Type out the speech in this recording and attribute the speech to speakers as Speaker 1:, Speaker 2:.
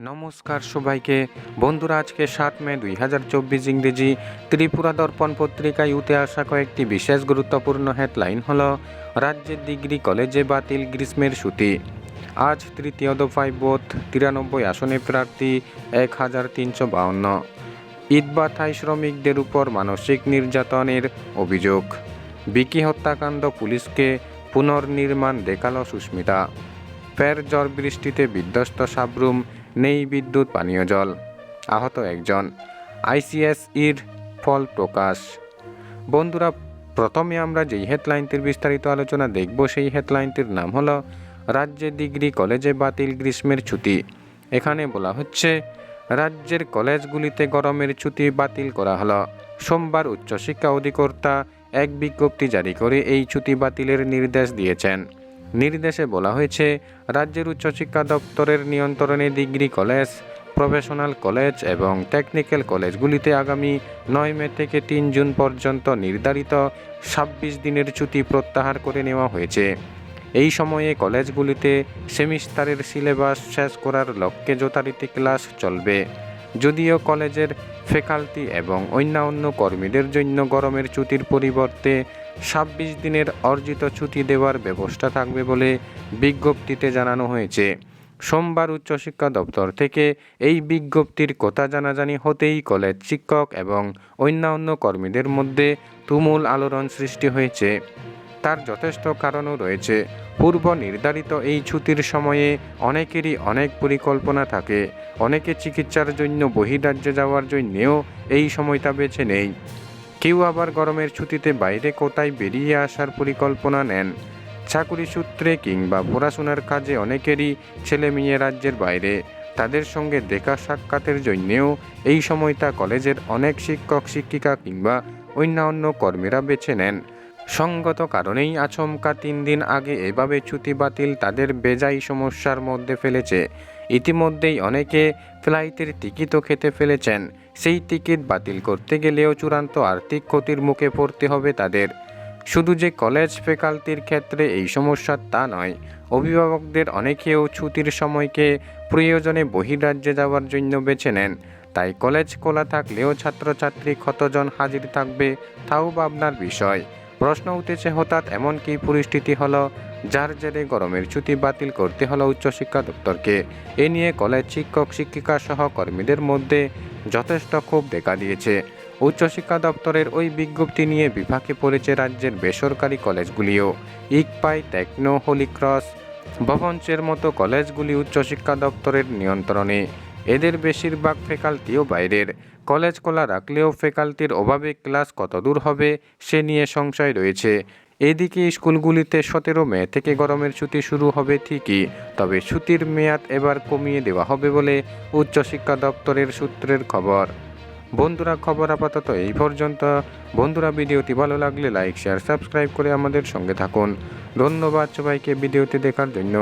Speaker 1: নমস্কার সবাইকে। বন্ধুরা, আজকে সাত মে দুই হাজার চব্বিশ ইংরেজি ত্রিপুরা দর্পণ পত্রিকায় উঠে আসা কয়েকটি বিশেষ গুরুত্বপূর্ণ হেডলাইন হল, রাজ্যের ডিগ্রি কলেজে বাতিল গ্রীষ্মের ছুটি। আজ তৃতীয় দফায় বোধ তিরানব্বই আসনে প্রার্থী, এক হাজার তিনশো বাউন্ন। ইটবাথায় শ্রমিকদের উপর মানসিক নির্যাতনের অভিযোগ। বিকি হত্যাকাণ্ড পুলিশকে পুনর্নির্মাণ দেখাল সুস্মিতা। ফের ঝড় বৃষ্টিতে বিধ্বস্ত সাবরুম নেই বিদ্যুৎ, পানীয় জল। আহত একজন। আইসিএসইর ফল প্রকাশ। বন্ধুরা, প্রথমে আমরা যেই হেডলাইনটির বিস্তারিত আলোচনা দেখব, সেই হেডলাইনটির নাম হলো রাজ্যে ডিগ্রি কলেজে বাতিল গ্রীষ্মের ছুটি। এখানে বলা হচ্ছে, রাজ্যের কলেজগুলিতে গরমের ছুটি বাতিল করা হলো। সোমবার উচ্চশিক্ষা অধিকর্তা এক বিজ্ঞপ্তি জারি করে এই ছুটি বাতিলের নির্দেশ দিয়েছেন। নির্দেশে বলা হয়েছে, রাজ্যের উচ্চশিক্ষা দপ্তরের নিয়ন্ত্রণে ডিগ্রি কলেজ, প্রফেশনাল কলেজ এবং টেকনিক্যাল কলেজগুলিতে আগামী নয় মে থেকে তিন জুন পর্যন্ত নির্ধারিত ছাব্বিশ দিনের ছুটি প্রত্যাহার করে নেওয়া হয়েছে। এই সময়ে কলেজগুলিতে সেমিস্টারের সিলেবাস শেষ করার লক্ষ্যে যথারীতি ক্লাস চলবে। যদিও কলেজের ফ্যাকাল্টি এবং অন্যান্য কর্মীদের জন্য গরমের ছুটির পরিবর্তে ছাব্বিশ দিনের অর্জিত ছুটি দেওয়ার ব্যবস্থা থাকবে বলে বিজ্ঞপ্তিতে জানানো হয়েছে। সোমবার উচ্চশিক্ষা দপ্তর থেকে এই বিজ্ঞপ্তির কথা জানাজানি হতেই কলেজ শিক্ষক এবং অন্যান্য কর্মীদের মধ্যে তুমুল আলোড়ন সৃষ্টি হয়েছে। তার যথেষ্ট কারণও রয়েছে। পূর্ব নির্ধারিত এই ছুটির সময়ে অনেকেরই অনেক পরিকল্পনা থাকে। অনেকে চিকিৎসার জন্য বহিরাজ্যে যাওয়ার জন্যেও এই সময়টা বেছে নেই কেউ আবার গরমের ছুটিতে বাইরে কোথায় বেরিয়ে আসার পরিকল্পনা নেন। চাকুরি সূত্রে কিংবা পড়াশোনার কাজে অনেকেরই ছেলে মেয়ে রাজ্যের বাইরে। তাদের সঙ্গে দেখা সাক্ষাতের জন্যেও এই সময়টা কলেজের অনেক শিক্ষক, শিক্ষিকা কিংবা অন্যান্য কর্মীরা বেছে নেন। সঙ্গত কারণেই আচমকা তিন দিন আগে এভাবে ছুটি বাতিল তাদের বেজাই সমস্যার মধ্যে ফেলেছে। ইতিমধ্যেই অনেকে ফ্লাইটের টিকিটও খেতে ফেলেছেন। সেই টিকিট বাতিল করতে গেলেও চূড়ান্ত আর্থিক ক্ষতির মুখে পড়তে হবে তাদের। শুধু যে কলেজ ফ্যাকাল্টির ক্ষেত্রে এই সমস্যা তা নয়, অভিভাবকদের অনেকেও ছুটির সময়কে প্রয়োজনে বহিরাজ্যে যাওয়ার জন্য বেছে নেন। তাই কলেজ খোলা থাকলেও ছাত্রছাত্রী কতজন হাজির থাকবে তাও ভাবনার বিষয়। প্রশ্ন উঠেছে, হঠাৎ এমন কী পরিস্থিতি হলো যার জেরে গরমের ছুটি বাতিল করতে হলো উচ্চশিক্ষা দপ্তরকে? এ নিয়ে কলেজ শিক্ষক, শিক্ষিকা সহ কর্মীদের মধ্যে যথেষ্ট ক্ষোভ দেখা দিয়েছে। উচ্চশিক্ষা দপ্তরের ওই বিজ্ঞপ্তি নিয়ে বিভাগে পড়েছে রাজ্যের বেসরকারি কলেজগুলিও। ইকপাই, টেকনো, হোলিক্রস ভবনচের মতো কলেজগুলি উচ্চশিক্ষা দপ্তরের নিয়ন্ত্রণে। এদের বেশিরভাগ ফ্যাকাল্টিও বাইরের কলেজ খোলা রাখলেও ফ্যাকাল্টির অভাবে ক্লাস কতদূর হবে সে নিয়ে সংশয় রয়েছে। এদিকে স্কুলগুলিতে সতেরো মে থেকে গরমের ছুটি শুরু হবে ঠিকই, তবে ছুটির মেয়াদ এবার কমিয়ে দেওয়া হবে বলে উচ্চশিক্ষা দপ্তরের সূত্রের খবর। বন্ধুরা, খবর আপাতত এই পর্যন্ত। বন্ধুরা, ভিডিওটি ভালো লাগলে লাইক, শেয়ার, সাবস্ক্রাইব করে আমাদের সঙ্গে থাকুন। ধন্যবাদ সবাইকে ভিডিওটি দেখার জন্য।